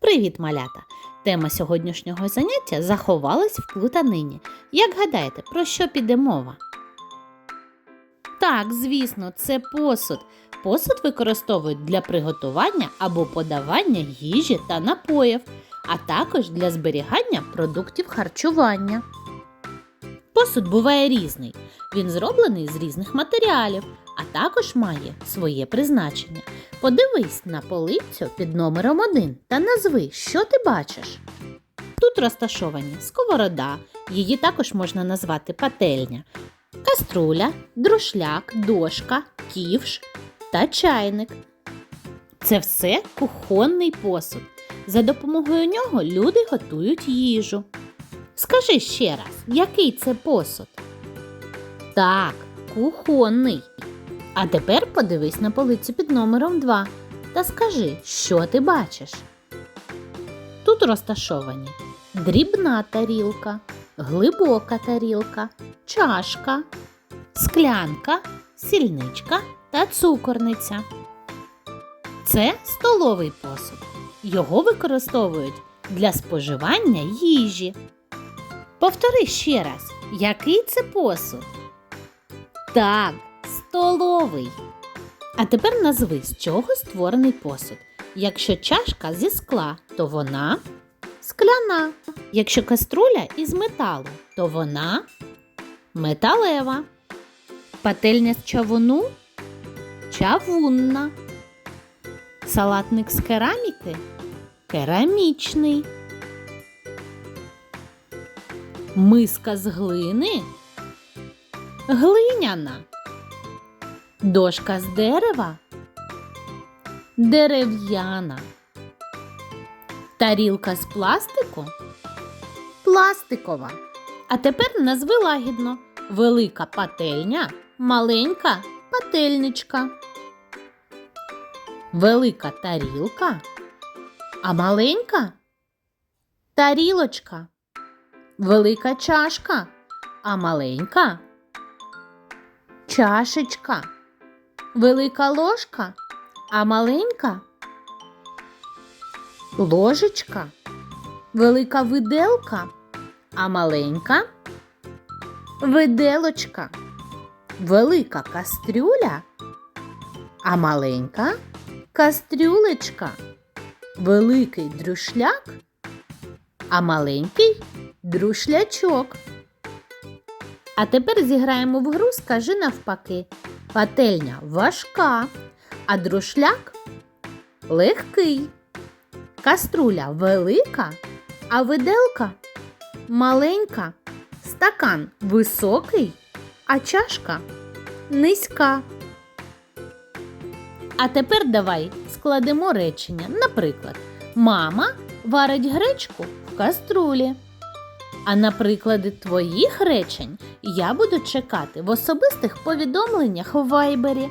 Привіт, малята! Тема сьогоднішнього заняття заховалась в плутанині. Як гадаєте, про що піде мова? Так, звісно, це посуд. Посуд використовують для приготування або подавання їжі та напоїв, а також для зберігання продуктів харчування. Посуд буває різний. Він зроблений з різних матеріалів, а також має своє призначення. Подивись на полицю під номером 1 та назви, що ти бачиш. Тут розташовані сковорода, її також можна назвати пательня, каструля, друшляк, дошка, ківш та чайник. Це все кухонний посуд. За допомогою нього люди готують їжу. Скажи ще раз, який це посуд? Так, кухонний. А тепер подивись на полицю під номером 2 та скажи, що ти бачиш. Тут розташовані дрібна тарілка, глибока тарілка, чашка, склянка, сільничка та цукорниця. Це столовий посуд. Його використовують для споживання їжі. Повтори ще раз, який це посуд? Так, столовий. А тепер назви, з чого створений посуд. Якщо чашка зі скла, то вона скляна. Якщо каструля із металу, то вона металева. Пательня з чавуну чавунна. Салатник з кераміки керамічний. Миска з глини глиняна. Дошка з дерева дерев'яна. Тарілка з пластику пластикова. А тепер назви лагідно велика пательня, маленька пательничка. Велика тарілка, а маленька тарілочка. Велика чашка, а маленька чашечка. Велика ложка, а маленька ложечка. Велика виделка, а маленька виделочка. Велика кастрюля, а маленька кастрюлечка. Великий друшляк, а маленький друшлячок. А тепер зіграємо в гру скажи навпаки. Пательня важка, а друшляк легкий. Каструля велика, а виделка маленька. Стакан високий, а чашка низька. А тепер давай складемо речення. Наприклад, мама варить гречку в каструлі. А на приклади твоїх речень я буду чекати в особистих повідомленнях у Вайбері.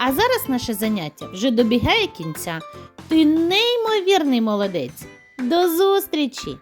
А зараз наше заняття вже добігає кінця. Ти неймовірний молодець. До зустрічі!